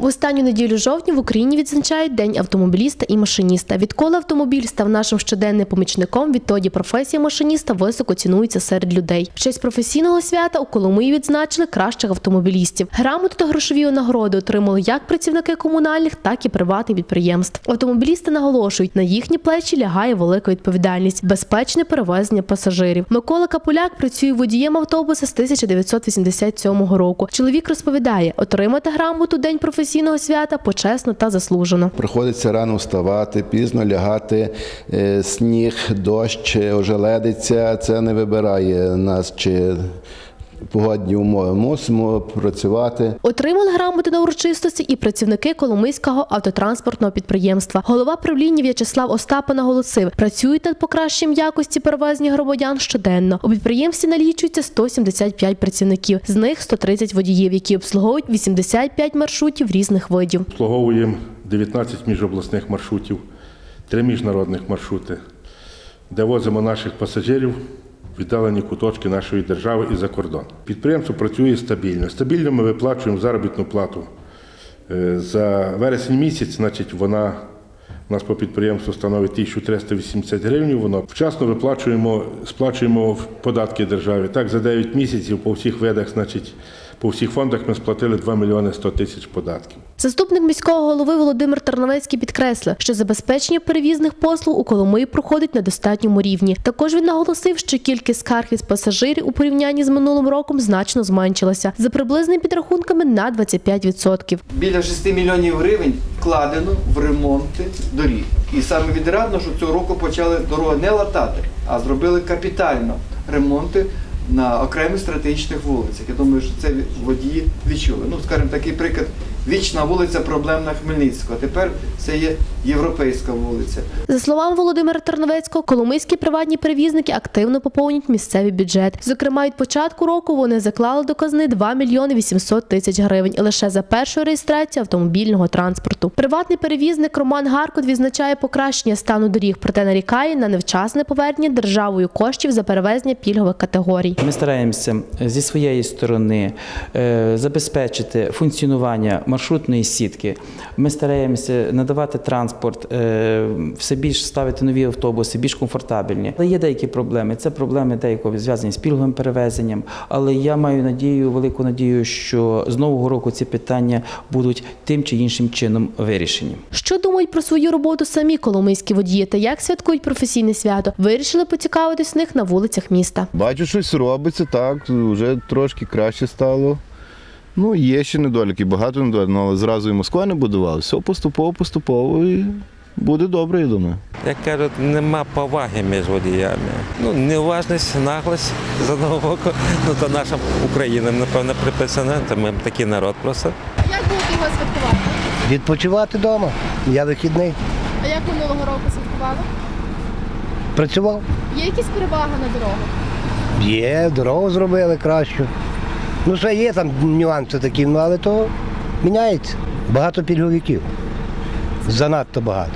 В останню неділю жовтня в Україні відзначають День автомобіліста і машиніста. Відколи автомобіль став нашим щоденним помічником, відтоді професія машиніста високо цінується серед людей. В честь професійного свята у Коломиї відзначили кращих автомобілістів. Грамоти та грошові нагороди отримали як працівники комунальних, так і приватних підприємств. Автомобілісти наголошують, на їхні плечі лягає велика відповідальність безпечне перевезення пасажирів. Микола Капуляк працює водієм автобуса з 1987 року. Чоловік розповідає, отримати грамоту день професійного свята почесно та заслужено. Приходиться рано вставати, пізно лягати, е, сніг, дощ, ожеледиться. Це не вибирає нас чи погодні умови. Мусимо працювати. Отримали грамоти на урочистості і працівники Коломийського автотранспортного підприємства. Голова правління В'ячеслав Остапа наголосив, працюють над покращенням якості перевезення громадян щоденно. У підприємстві налічується 175 працівників, з них 130 водіїв, які обслуговують 85 маршрутів різних видів. Обслуговуємо 19 міжобласних маршрутів, 3 міжнародних маршрути, де возимо наших пасажирів віддалені куточки нашої держави і за кордон. Підприємство працює стабільно. Стабільно ми виплачуємо заробітну плату. Е, За вересень місяць, значить, вона у нас по підприємству становить 1380 гривень. Воно вчасно виплачуємо, сплачуємо в податки державі. Так, за 9 місяців по всіх видах, значить, по всіх фондах ми сплатили 2 мільйони 100 тисяч податків. Заступник міського голови Володимир Тарновецький підкреслив, що забезпечення перевізних послуг у Коломиї проходить на достатньому рівні. Також він наголосив, що кількість скарг із пасажирів у порівнянні з минулим роком значно зменшилася за приблизними підрахунками на 25%. Біля 6 мільйонів гривень вкладено в ремонти доріг. І саме відрадно, що цього року почали дороги не латати, а зробили капітально ремонти на окремих стратегічних вулицях. Я думаю, що це водії відчули. Ну, скажімо, такий приклад. Вічна вулиця проблемна Хмельницького. Тепер це є європейська вулиця. За словами Володимира Тарновецького, коломийські приватні перевізники активно поповнюють місцевий бюджет. Зокрема, від початку року вони заклали до казни 2 мільйони 800 тисяч гривень лише за першу реєстрацію автомобільного транспорту. Приватний перевізник Роман Гаркот відзначає покращення стану доріг, проте нарікає на невчасне повернення державою коштів за перевезення пільгових категорій. Ми стараємося зі своєї сторони е, забезпечити функціонування маршрутної сітки. Ми стараємося надавати транспорт, е, все більш ставити нові автобуси, більш комфортабельні. Але є деякі проблеми. Це проблеми деякого зв'язані з пільговим перевезенням. Але я маю надію, велику надію, що з нового року ці питання будуть тим чи іншим чином вирішені. Що думають про свою роботу самі коломийські водії та як святкують професійне свято? Вирішили поцікавитись них на вулицях міста. Бачу, щось робиться так, вже трошки краще стало. Ну, є ще недоліки, багато недоліків, ну, але зразу і Москва не будувала. Все поступово, поступово і буде добре, я думаю. Як кажуть, нема поваги між водіями. Ну, неуважність, наглость з одного боку. Ну, то наша Україна, напевно, приписана, то ми такий народ просто. Як будете його святкувати? Відпочивати вдома. Я вихідний. А як минулого року святкували? Працював. Є якісь переваги на дорогу? Є, дорогу зробили кращу. Ну, ще є там нюанси такі, ну але то міняється. Багато пільговиків. Занадто багато.